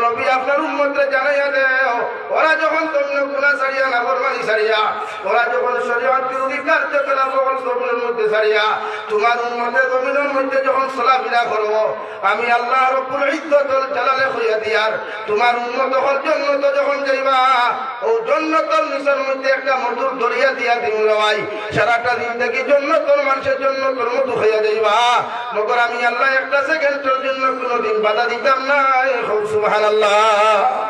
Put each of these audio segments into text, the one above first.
নবী আপনার উন্মতরা জানাইয়া দেও ওরা যখন তোমরা গুণা ছাড়িয়া না ফরমানি ছাড়িয়া, ওরা যখন শরীয়ত বিরোধী কার্যকলাপ সকল জমিনের মধ্যে ছাড়িয়া, তোমার উম্মতের জমিনের মধ্যে যখন চলাফেরা করব, আমি আল্লাহ রব্বুল ইজ্জতুল জালালে হইয়া দিয়ার, তোমার উন্নত হল জন্নত যখন যাইবা, ও জন্নতর নিচের মধ্যে একটা মধুর দরিয়া দিয়া দিন লওয়াই, সারাটা দিন থেকে জন্নতর মানুষের জন্য মধু হইয়া যাইবা। মগর আমি আল্লাহ একটা সেকেন্ডের জন্য কোনোদিন বাধা দিতাম না সুবহানাল্লাহ।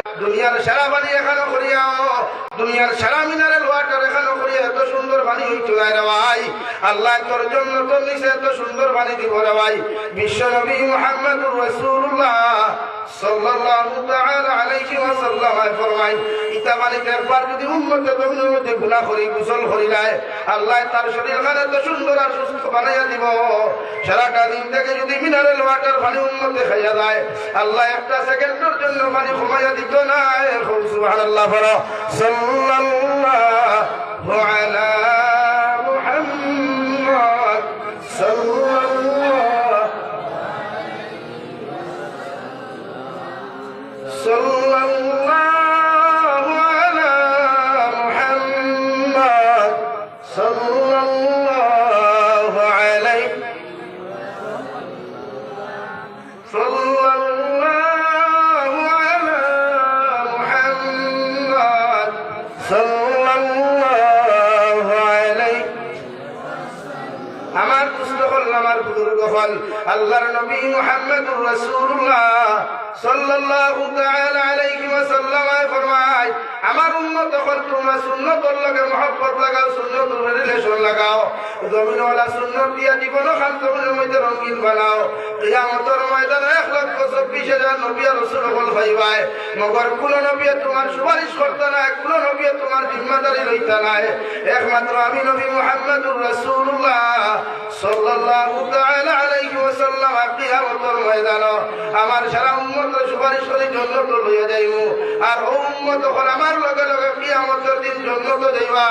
দুনিয়ার সেরা পানি এখানে করিয়া দুনিয়ার সেরা মিনারেল ওয়াটার এখানে করিয়া এত সুন্দর পানি হইতো রে ভাই। আল্লাহ তোর জন্য তোর নিচে এত সুন্দর পানি দিব রে ভাই। বিশ্ব নবী মুহাম্মদুর গুনাহ করি আল্লাহ তার শরীর তো সুন্দর আর বানাইয়া দিব। যদি মিনারেল ওয়াটার যায় একটা সেকেন্ডের জন্য পানি কমাইয়া দিত। না এখন সুবহানাল্লাহ পড়ো সাল্লাল্লাহু আলা হল আল্লাহর নবী মুহাম্মদুর রাসূলুল্লাহ সাল্লাল্লাহু তাআলা আলাইহি ওয়াসাল্লাম ফরমায়, আমার উম্মত হল তোমরা সুন্নতর লগে মহব্বত লাগাও, সুন্নতর রিলেশন লাগাও, জমিনওয়ালা সুন্নত দিয়া জীবন খান জমিনের এক লক্ষ চব্বিশ হাজার নবী রাসূল হল হইবায় মগর কোন নবী তোমার সুপারিশ করতে না কোন নবী তোমার নাই। আমি নবী মুহাম্মদুর রাসূলুল্লাহ সাল্লাল্লাহু তাআলা আলাইহি আমার সারা উম্মত সুপারিশ করে জন্নত লইয়া যাইমু। আর ও আমার লগে লগে কিয়ামতের দিন জন্নত যাইবা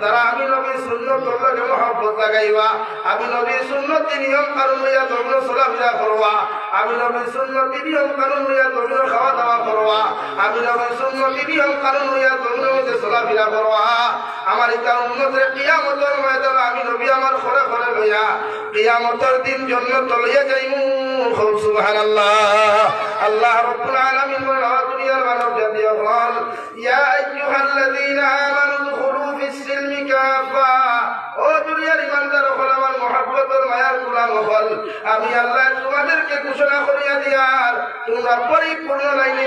তারা আমি নবীর সুন্নত লগে মহব্বত লাগাইবা। আমি নবীর সুন্নত নিয়ম কানুন লইয়া তোমরা চলাফেরা করবা। আমি নবীর সুন্নত নিয়ম কানুন লইয়া তোমরা খাওয়া দাওয়া করবা। আমি নবীর সুন্নত নিয়ম কানুন লইয়া তোমরা মধ্যে চলাফেরা করবা। আমার ইটা উন্নতের কিয়ামতের ময়দানে আমি নবী আমার খরে খরে লইয়া, কিয়ামতের দিন জন্নত লইয়া যাইমু। আমি আল্লাহ তোমাদেরকে ঘোষণা করিয়া দিয়ার। তোমরা পরিপূর্ণ লাইনে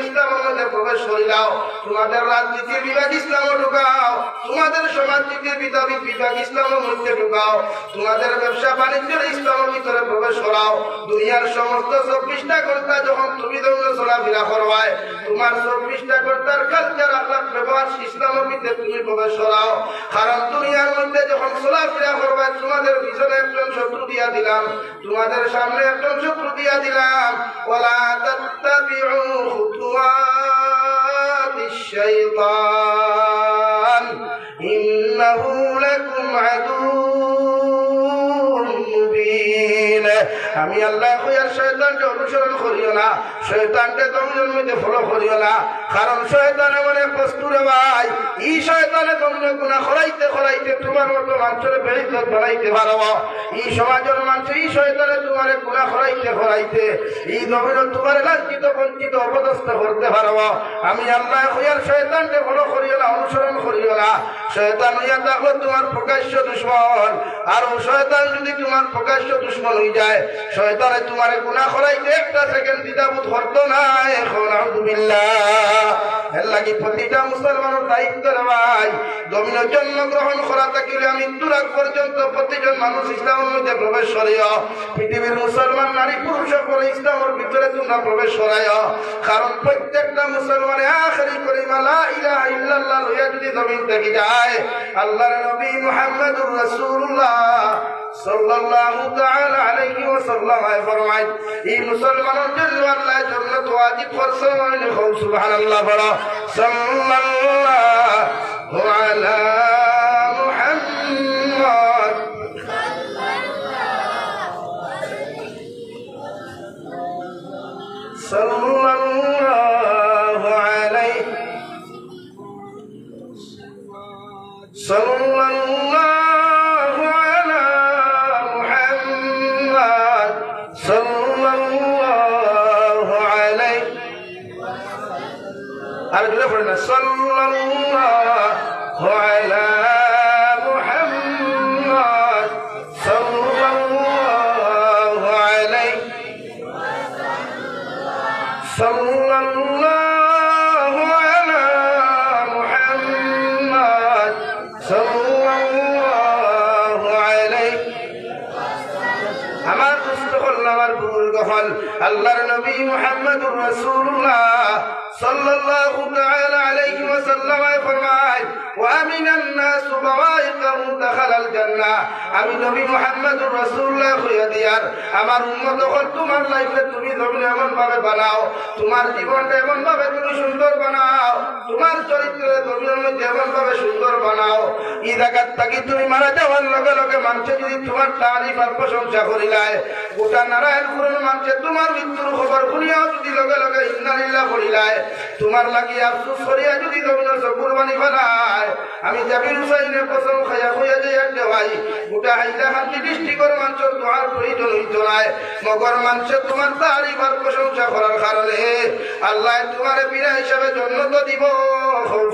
প্রবেশ করিলাও তোমাদের রাজনীতির বিভাগ ইসলামও ঢুকাও। তোমাদের সমাজনীতির বিভাগ বিভাগ ইসলামের মধ্যে ঢুকাও। তোমাদের ব্যবসা বাণিজ্যের ইসলামের ভিতরে প্রবেশ করাও। দুনিয়ার সমস্ত চব্বিশটা ঘণ্টা যখন তুমি দৌড়ে চলাফেরা করবায়, তোমার চব্বিশটা ঘণ্টার কালচার ব্যবহার ইসলামের ভিতরে তুমি প্রবেশ করাও। কারণ দুনিয়ার মধ্যে যখন চলাফেরা করবে তোমাদের পিছনে একজন শত্রু দিলাম। তোমাদের সামনে একজন শত্রু দিয়া দিলাম। ওলা তাত্তাবিউ খুতুওয়াতিশ শাইতান ইন্নাহু লাকুম আদুউম মুবিন আমি আল্লাহ কইয়ার শয়তানকে অনুসরণ করিও না শয়তানকে তোমাদের মধ্যে ফলো করিও না। কারণ শয়তান এমন এক বস্তু রে ভাই। ই শয়তানে তোমরা গুণা করাইতে করাইতে তোমার মতো মানুষের বেড়িত বানাইতে পারব ই সমাজের মানুষ এই শয়তানে তোমার গুণা করাইতে করাইতে এই জমিন তোমার লাঞ্ছিত, বঞ্চিত, অপদস্থ করতে পারব আমি আল্লাহ কইয়ার শয়তানকে ফলো করিও না, অনুসরণ করিও না। শয়তান হইয়া থাকল তোমার প্রকাশ্য দুশ্মন। আর শয়তান যদি তোমার প্রকাশ্য দুশ্মন হয়ে যায়, শয়তানে তোমার গুণা করাইতে একটা সেকেন্ড দ্বিধাবোধ করতো না এখন, আলহামদুলিল্লাহ। প্রতিটা মুসলমানের দায়িত্ব ভাই, জমিনের জন্মগ্রহণ করা থাকিলে মৃত্যুর আগ পর্যন্ত প্রতিজন মানুষ ইসলামের মধ্যে প্রবেশ করিও। পৃথিবীর মুসলমান, নারী, পুরুষ করে ইসলামের ভিতরে তোমরা প্রবেশ করায় কারণ প্রত্যেকটা মুসলমানে আখেরি করিমা লা ইলাহা ইল্লাল্লাহ লইয়া যদি জমিন থেকে যায়, আল্লাহর নবী মুহাম্মদুর রাসূলুল্লাহ। صلى الله تعالى عليه وسلم فرمائي أي مسلمان جل والله جلت وادي فرسول خو سبحان الله فرا صلى الله على محمد صلى الله عليه صلى الله সাল্লাল্লাহু আলাইহি আর জোরে পড়েন সাল্লাল্লাহু আলাইহি মুহাম্মদুর রাসূলুল্লাহ সাল্লাল্লাহু তাআলা আলাইহি ওয়াসাল্লাম ফরমায়, ওয়া মিনান নাস বাওয়াইকাহু দাখালাল জান্নাহ। আমি নবী মুহাম্মদুর আমার উম্মত হল তোমার লাইফে তুমি জমিন এমন বানাও, তোমার জীবনটা এমন তুমি সুন্দর বানাও, তোমার চরিত্র জমিনের মধ্যে ভাবে সুন্দর বানাও। ই জায়গার থাকি তুমি মারা যাওয়ার লগে লগে মানুষে যদি তোমার তারিফ আর প্রশংসা করিলায়, গোটা নারায়ণপুরের মানুষে তোমার মৃত্যুর খবর শুনিয়াও যদি লগে লগে ইন্দালিল্লাহ করিলায় তোমার লাগি আফসুস করিয়া যদি জমিনের কুরবানি বানায়, আমি জাবির হুসাইনের কসম খাইয়া হইয়া যাই দেওয়াই, গোটা হাইলাকান্দি ডিস্ট্রিক্টের মানুষের তোমার প্রয়োজন হইত নাই মগর মানুষে তোমার তারিফ আর প্রশংসা করার কারণে আল্লাহ তোমার বিনা হিসাবে জন্ম তো দিব।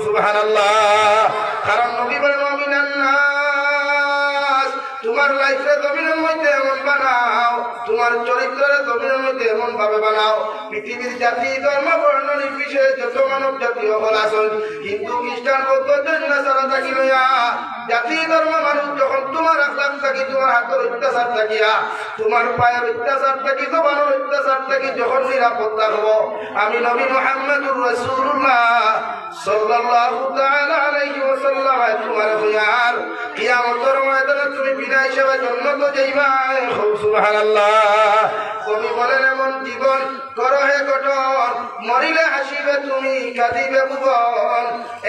সুবহানাল্লাহ। কারণ নবী বলেন মিনান নাস তোমার লাইফে জমিনের মধ্যে এমন বানাও, তোমার চরিত্রের জমিনের মধ্যে এমন ভাবে বানাও। পৃথিবীর জাতি, ধর্ম, বর্ণ, নির্বিশেষে যত মানব জাতি হল আসল হিন্দু, খ্রিস্টান, বৌদ্ধ, জৈন সারা থাকি লইয়া, জাতি, ধর্ম, মানুষ যখন তোমার আখলাম থাকি, তোমার হাতের অত্যাচার থাকিয়া, তোমার পায়ের অত্যাচার থাকি, জবানের অত্যাচার থাকি, যখন নিরাপত্তা হব। আমি নবী মোহাম্মদুর রাসূলুল্লাহ। সাল্লাল্লাহু তাআলা আলাইহি ওয়াসাল্লাম তোমার হইয়ার কিয়ামতের ময়দানে তুমি বিনা হিসাবে জন্নত যাইবা সুবহানাল্লাহ। কবি বলেন এমন জীবন, করো হে গঠন মরিলে হাসিবে তুমি, কাঁদিবে ভুবন।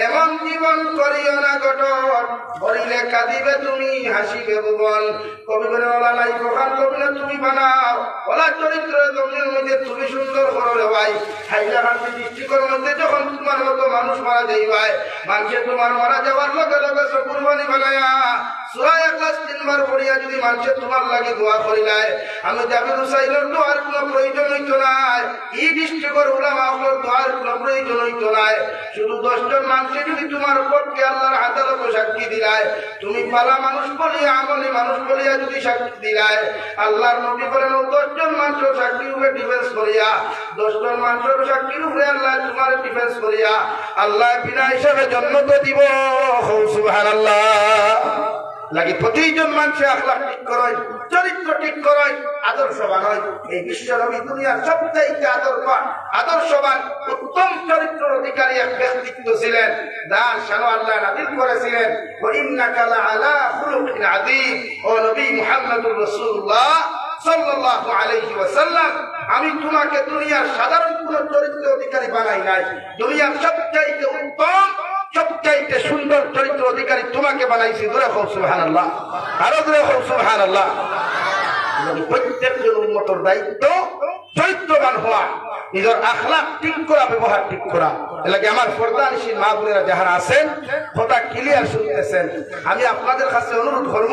এমন জীবন করিও না গঠন মরিলে কাঁদিবে তুমি, হাসিবে ভুবন। কবি বলে ওলা নাই প্রকার কবি না তুমি বানাও ওলা চরিত্র জমির মধ্যে তুমি সুন্দর করো রে ভাই হাইলাকান্দি ডিস্ট্রিক্টের মধ্যে যখন তোমার মতো মানুষ মারা যাইবাই, মানুষে তোমার মারা যাওয়ার লগে লগে সব কুরবানি বানায়া সুরা একলাস তিনবার পড়িয়া যদি মানুষে তোমার লাগে দোয়া করিলাই আমি জাবির হুসাইনের দোয়ার কোনো প্রয়োজন হইত নাই। এই ডিস্ট্রিক্টের উলামা আপনার দোয়ার কোনো প্রয়োজন হইত নাই। দশজন মানুষে যদি তোমার পক্ষে আল্লাহর আদালত সাক্ষী দিলাই তুমি পালা মানুষ বলিয়া, আমলি মানুষ বলিয়া যদি সাক্ষী দিলাই আল্লাহর নবী ও দশজন মানুষের সাক্ষীর উপরে ডিফেন্স করিয়া, দশজন মানুষের সাক্ষীর উপরে আল্লাহ তোমার ডিফেন্স করিয়া, আল্লাহ বিনা হিসাবে জন্ম তো দিব। সুবহানাল্লাহ। লাগি প্রতিজন মানুষে আখলাখ ঠিক করয় চরিত্র ঠিক করয় আদর্শবান হয়। এই বিশ্ব নবী দুনিয়ার সবচাইতে আদর্শবান আদর্শবান, উত্তম চরিত্রের অধিকারী এক ব্যক্তিত্ব ছিলেন। দান শানো আল্লাহ নাদিল করেছিলেন। ও ইন্নাকা লাআলা খুলুকিন আযীম। ও নবী মুহাম্মদুর রাসূলুল্লাহ সাল্লাল্লাহু আলাইহি ওয়াসাল্লাম, আমি তোমাকে দুনিয়ার সাধারণ কোন চরিত্র অধিকারী বানাই নাই। দুনিয়ার সবচাইতে উত্তম সবচাইতে সুন্দর চরিত্র অধিকারী তোমাকে বানাইছি দূরে হোক সুবহান আল্লাহ আরও দূরে হোক সুবহান আল্লাহ প্রত্যেকজন উন্মতর দায়িত্ব চরিত্রবান হওয়া, নিজের আখলাক ঠিক করা, ব্যবহার ঠিক করা। এলাকে আমার পর্দানিসীন মা বোনেরা যাহারা আছেন, কথা ক্লিয়ার শুনতেছেন। আমি আপনাদের কাছে অনুরোধ করব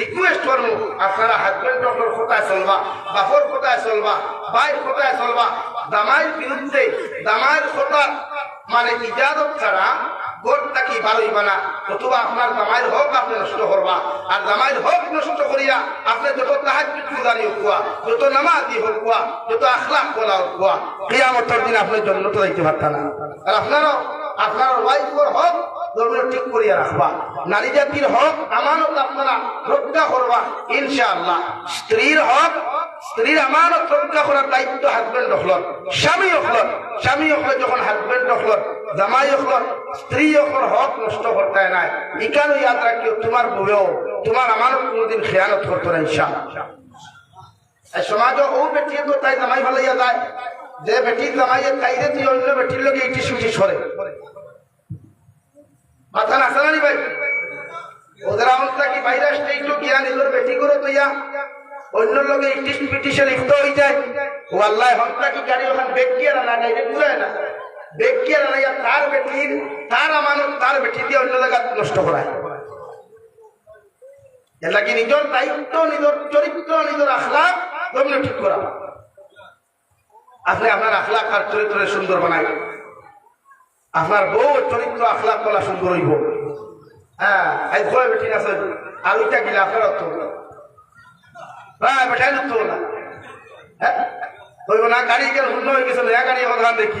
রিকোয়েস্ট করব, আপনারা হাজবেন্ড ডক্টর কোথায় চলবা, বাপর কোথায় চলবা ভাইয়ের কোথায় চলবা, দামাইয়ের বিরুদ্ধে, দামাইয়ের কথা মানে ইজাজত ছাড়া গোটটা কি ভালোই বানা অথবা আপনার জামাইয়ের হক আপনি নষ্ট করবা। আর জামাইয়ের হক নষ্ট করিয়া আপনি যত তাহাজ গুজারি হোক যত নামাজি হোক যত আখলাক বলা হোক কিয়ামতের দিন আপনার জন্য তো যাইতে পারত না। আর আপনারও আপনার ওয়াইফর হক ঠিক আমানত দায়িত্ব স্বামী হকলর স্বামী হকলে যখন হাজবেন্ড হকলর জামাই হকলর স্ত্রী হকলর হক নষ্ট করতে নাই। ইকানো ইয়াদ রাখিও তোমার বউও তোমার আমানত কোনোদিন খেয়ানত করতো না এই সমাজে ও বেটিয়ে তো তাই জামাই ভালাইয়া যায় যে বেটি জামাইয়ের তাইরে তুই অন্য বেটির লোকে ইটি সুটি সরে মাথা নাসানি ভাই? ওদের অবস্থা কি বাইরে স্টেট গিয়া নিজের বেটি করে তুইয়া অন্য লোকে ইটিস পিটিসে লিপ্ত হয়ে যায়। ও আল্লাহ হন্তা কি গাড়ি ওখান বেগ গিয়া না ডাইরেক্ট ঘুরে না। তার বেটির, তার আমানত, তার বেটি দিয়ে অন্য জায়গা নষ্ট করায়। লাগি নিজের দায়িত্ব, নিজের চরিত্র, নিজের আখলাক তুমি ঠিক করা। আপনি আপনার আখলাক আর চরিত্র সুন্দর বানাই। আপনার বউ চরিত্র আখলাক কলা সুন্দর হইব। হ্যাঁ এই ওইটা গিলা আপনার অর্থ হ্যাঁ বেটাই তো না। হ্যাঁ না, গাড়ি কেন শূন্য হয়ে গেছিল গাড়ি দেখি।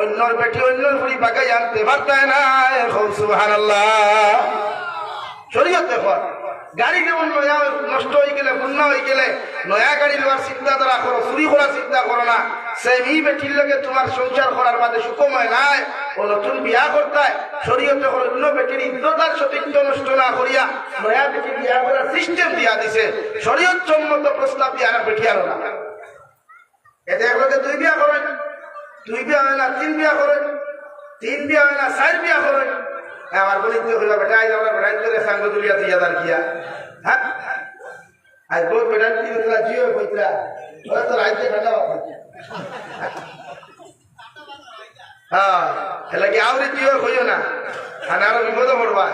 অন্যর বেটি, অন্যর ফুড়ি বাগাই আনতে পারতায় না। খুব সুবহানাল্লাহ। শরীয়তে কর গাড়ি যেমন নয়া নষ্ট হয়ে গেলে পূর্ণ হয়ে গেলে, নয়া গাড়ি নেওয়ার চিন্তাধারা করো, চুরি করার চিন্তা করো না। সেই বেটির লোকে তোমার সংসার করার বাদে সুকময় নাই, ও নতুন বিয়া করতে শরীয়তে অন্য বেটির ইজ্জতার সতীর্থ নষ্ট না করিয়া নয়া বেটি বিয়া করার সিস্টেম দিয়া দিছে। শরীয়ত সম্মত প্রস্তাব দিয়া না বেটি আনো না। এতে একলোকে দুই বিয়া করেন। দুই বিয়া হয় না, তিন বিয়া করেন। তিন বিয়া হয় না, চার বিয়া করেন। আমার বলি তো হইবা বেটা আজ আমরা বেটাই করে সাঙ্গ তুলিয়া তুই যাদার কিয়া। হ্যাঁ? আজ বই বেটাই কি হইতলা জিও হইতলা ওরা তো রাজ্যে ঠান্ডা হ্যাঁ। হেলে কি আউরে জিও হইও না? আর বিপদ পড়বা।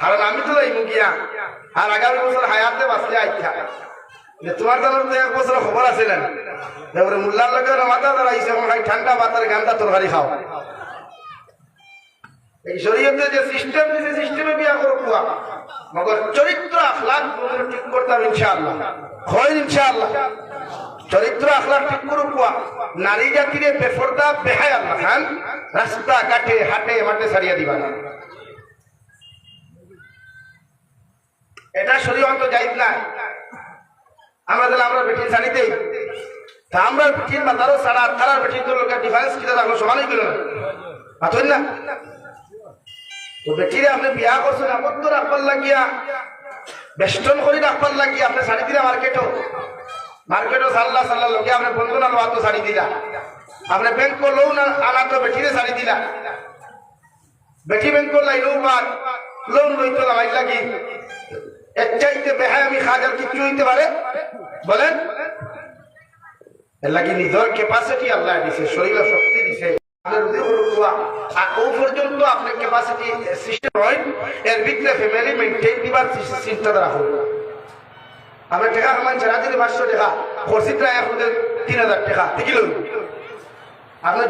কারণ আমি তো যাইমু গিয়া, আর আগামী বছর হায়াতে বাঁচলে আইছা যে তোমার জানার তো এক বছর খবর আছে না? তারপরে মুল্লার লোকে মাথা দাঁড়াইছে খাই ঠান্ডা বাতার গান্দা তরকারি খাও। এই শরীয়তে যে সিস্টেম দিছে সিস্টেমে বিয়া করো কুয়া। মগর চরিত্র তোমাদের ঠিক করতাম ইনশাআল্লাহ। হয় ইনশাআল্লাহ। চরিত্র আখলাক ঠিক করো কুয়া। নারী জাতিরে বেফরদা বেহায় আল্লাহ খান রাস্তা কাটে হাটে, মাঠে সারিয়া দিবা না। এটা শরীয়ত যাইব না আমরা তাহলে আমরা বেটি তা আমরা বেটির মাতারও সারা তারার তো লোকের ডিফারেন্স কিনা থাকল সমানই গেল পাথর না, তো বেটিরে আপনি বিয়া করছেন তো রাখবার লাগিয়া, বেষ্টন করে রাখবার লাগিয়া আপনি শাড়ি দিলা মার্কেটও। মার্কেটও সাল্লা সাল্লা লোকে আপনি বন্ধু না লোয়া তো শাড়ি দিলা। আপনি ব্যাংক করলেও না আনা তো বেটিরে শাড়ি দিলা। বেটি ব্যাংক লাইলেও বাদ লোন লইতো না লাগি এর চাইতে বেহায় আমি খাজার কিচ্ছু হইতে পারে? বলেন। এর লাগি নিজের ক্যাপাসিটি আল্লাহ দিছে, শরীর শক্তি দিছে। পর্যন্ত আপনার ক্যাপাসিটি সিস্টেম হয়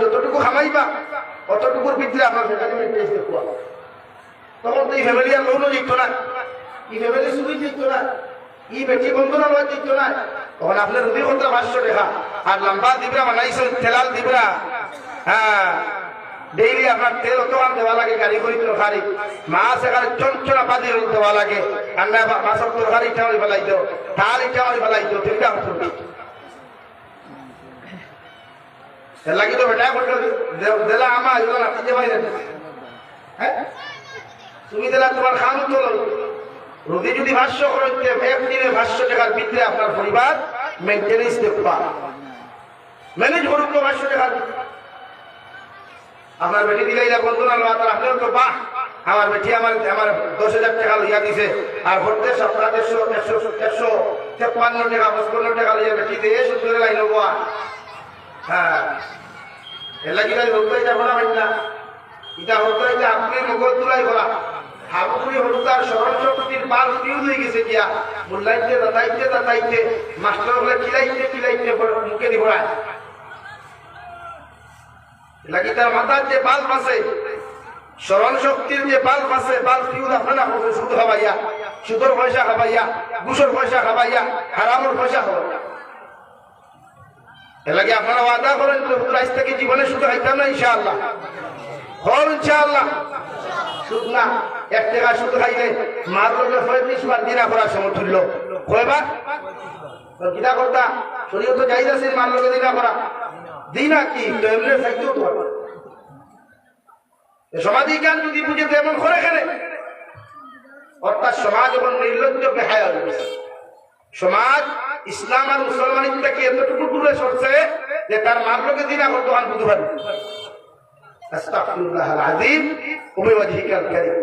যতটুকু খামাইবা অতটুকুর ভিতরে আপনার ফ্যামিলি তখন তো এই ফ্যামিলি আর দিত না। এই ফ্যামিলি সুবি দিত না। ই বেটি বন্ধু না লয় দিত না। তখন আপনার রুবি কন্ত্রা পাঁচশো টাকা আর লম্বা দিবরা বানাইছে তেলাল দিবরা। হ্যাঁ। ডেইলি আপনার তেল অতমান দেওয়া লাগে, গাড়ি করি তরকারি। মাছ এখানে চঞ্চলা পাতি দেওয়া লাগে। আর না, মাছের তরকারি হয়ে ফেলাই দিও ডাল হয়ে ফেলাই দিও তিনটা করবি লাগি তো বেটা বলল দেলা আমা, এগুলো না খুঁজে পাই হ্যাঁ? তুমি দিলা তোমার খান তো রোগী যদি ভাষ্য করতে একদিনে ভাষ্য টাকার ভিতরে আপনার পরিবার মেনটেনেন্স দেখবা ম্যানেজ করুক তো ভাষ্য টাকার আপনার বেটি দিলে এটা বন্ধু না তার আপনিও তো বাহ। আমার বেটি আমার আমার দশ হাজার টাকা লইয়া দিছে। আর ভোটে সপ্তাহ দেড়শো একশো একশো তেপ্পান্ন টাকা, পঁচপান্ন টাকা লইয়া বেটি দিয়ে শুধু লাইন হব হ্যাঁ। এর লাগি বলতো এটা করা না। এটা হতো এটা আপনি মুখর তুলাই করা। হাবুকুড়ি হলুদার স্মরণ শক্তির পাল ফিউজ হয়ে গেছে গিয়া। মুল্লাইতে দাতাইতে দাতাইতে মাস্টার বলে কিলাইতে কিলাইতে মুখে দি ভরায় লাগি তার যে পাল পাশে স্মরণ শক্তির যে পাল পাশে পাল ফিউজ আপনারা সুদ খাবাইয়া সুদর পয়সা খাবাইয়া ঘুষর পয়সা খাবাইয়া হারামর পয়সা খাবাইয়া এলাকি আপনারা ওয়াদা করেন হুজুর, আজ থেকে জীবনে শুধু খাইতাম না, ইনশাআল্লাহ। হল ইনশাআল্লাহ। সুদ না। এক টাকা সুদ খাইলে মার পঁয়ত্রিশ বার দিনা করার সময় তুলল কয়বার কিনা কথা শরীর তো যাই আছে, মার লোকে দিনা করা। দিনা কি? সমাধি জ্ঞান যদি বুঝে তো এমন করে খেলে অর্থাৎ সমাজ এখন নির্লজ্জ বেহায়া হয়ে সমাজ, ইসলাম আর মুসলমানের থেকে এতটুকু দূরে সরছে যে তার মাগলোকে দিন এখন দোকান বুঝতে পারবে ওয়া ওয়াজহিকাল কারীম।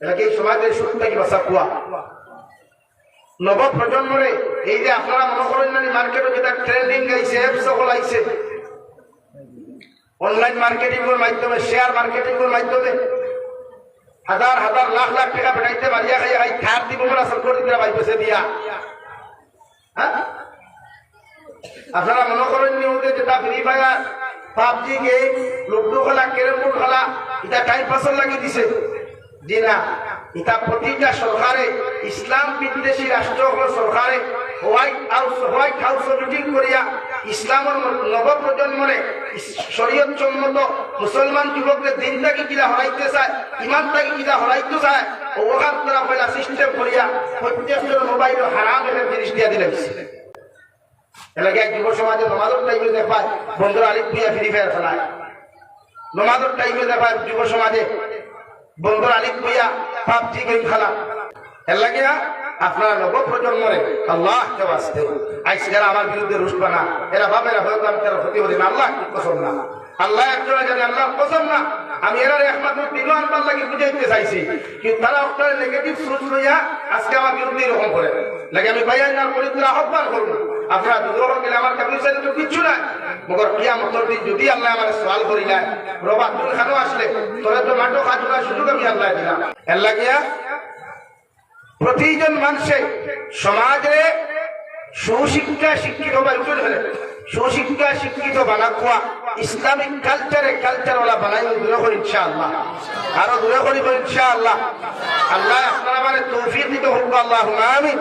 এটাকে এই সমাজের সুখ থেকে বাঁচা কুয়া নব এই যে আপনারা মনে করেন না মার্কেটে যেটা ট্রেন্ডিং গাইছে অ্যাপ সকল আইছে অনলাইন মার্কেটিং এর মাধ্যমে শেয়ার মার্কেটিং এর মাধ্যমে হাজার হাজার, লাখ লাখ টাকা বেড়াইতে মারিয়া খাই খাই খার দিব বলে আসল করে দিতে পাইতেছে দিয়া। হ্যাঁ? আপনারা মনে করেন নি, ওদের যেটা free fire PUBG game ludo খেলা, ক্যারেম বোর্ড খেলা, এটা টাইম পাসের লাগি দিছে। জি না এটা প্রতিটা সরকারে ইসলাম বিদ্বেষী রাষ্ট্র হল সরকারে হোয়াইট হাউস হোয়াইট করিয়া ইসলামের নব প্রজন্মরে শরীয়ত সম্মত মুসলমান যুবকদের দিন থেকে কিলা হরাইতে চায়, ইমান থেকে কিলা হরাইতে চায় ওখান তারা পয়লা সিস্টেম করিয়া প্রত্যেকজন মোবাইল হারাম জিনিস দিলে এলাকায় যুব সমাজে টাইমে দেখায় বন্ধুরা টাইমে দেখায় যুব সমাজে বন্ধুরা আলিপ ভুইয়া পাবজি গেম খেলা। এর লাগিয়া আপনারা আল্লাহ কে বাঁচতে আইসিকার আমার বিরুদ্ধে রুসবা না, এরা না হয়তো আমি ক্ষতি হতে না, আল্লাহ কসম না। আল্লাহ একজন জানে আল্লাহ কসম না। আমি এরা একমাত্র দিনও আনবার লাগে বুঝাইতে চাইছি, কিন্তু তারা নেগেটিভ সোচ লইয়া আজকে আমার বিরুদ্ধে এরকম করে। লাগে আমি ভাইয়া না করি তারা আহ্বান করব। আল্লাহ না মাটো আল্লাহ প্রতিজন মানুষে সমাজে সুশিক্ষা শিক্ষিত বা উঠে ধরে সুশিক্ষা শিক্ষিত বানা কোয়া ইসলামিক কালচারে কালচার ওলা বানাই দূরে করি ইনশাআল্লাহ। আরও দূরে করিব ইনশাআল্লাহ। আল্লাহ আপনারা মানে তৌফিক দিতে হোক আল্লাহ আমিন।